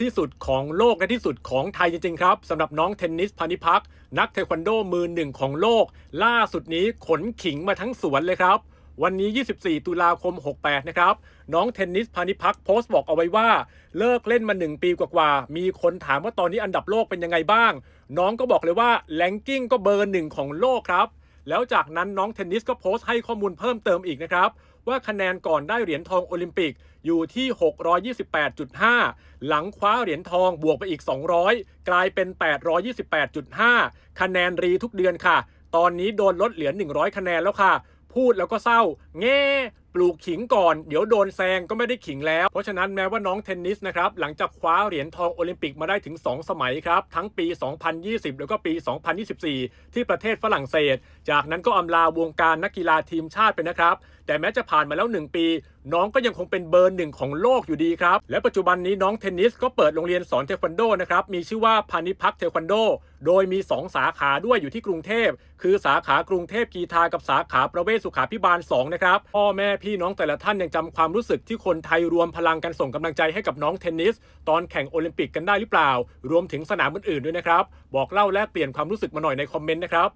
ที่สุดของโลกและที่สุดของไทยจริงๆครับสำหรับน้องเทนนิสพานิพักนักเทควันโดมือหนึ่งของโลก ล่าสุดนี้ขนขิงมาทั้งสวนเลยครับวันนี้ 24 ตุลาคม 68 นะครับ น้องเทนนิสพานิพักโพสต์บอกเอาไว้ว่า เลิกเล่นมา 1 ปีกว่าๆ มีคนถามว่าตอนนี้อันดับโลกเป็นยังไงบ้าง น้องก็บอกเลยว่าแลงกิ้งก็เบอร์หนึ่งของโลกครับ แล้วจากนั้นน้องเทนนิสก็โพสต์ให้ข้อมูลเพิ่มเติมอีกนะครับ ว่าคะแนนก่อนได้เหรียญทองโอลิมปิกอยู่ที่ 628.5 หลังคว้าเหรียญทองบวกไปอีก 200 กลายเป็น 828.5 คะแนนรีทุกเดือนค่ะ ตอนนี้โดนลดเหลือ 100 คะแนนแล้วค่ะ พูดแล้วก็เศร้า แง่ ปลูกขิงก่อน เดี๋ยวโดนแซงก็ไม่ได้ขิงแล้ว เพราะฉะนั้นแม้ว่าน้องเทนนิสนะครับ หลังจากคว้าเหรียญทองโอลิมปิกมาได้ถึง 2 สมัยครับ ทั้งปี 2020 แล้วก็ปี 2024 ที่ประเทศฝรั่งเศส จากนั้นก็อำลาวงการนักกีฬาทีมชาติไปนะครับ แต่แม้จะผ่านมาแล้ว 1 ปี น้องก็ยังคงเป็นเบอร์หนึ่งของโลกอยู่ดีครับ และปัจจุบันนี้น้องเทนนิสก็เปิดโรงเรียนสอนเทควันโดนะครับมีชื่อว่าพานิพักเทควันโดโดยมี 2 สาขาด้วยอยู่ที่กรุงเทพ คือสาขากรุงเทพกีทากับสาขาประเวศสุขาพิบาล 2 นะครับ พ่อแม่พี่น้องแต่ละท่านยังจำความรู้สึกที่คนไทยรวมพลังกันส่งกำลังใจให้กับน้องเทนนิส ตอนแข่งโอลิมปิกกันได้หรือเปล่า รวมถึงสนามอื่นๆด้วยนะครับ บอกเล่าและเปลี่ยนความรู้สึกมาหน่อยในคอมเมนต์นะครับ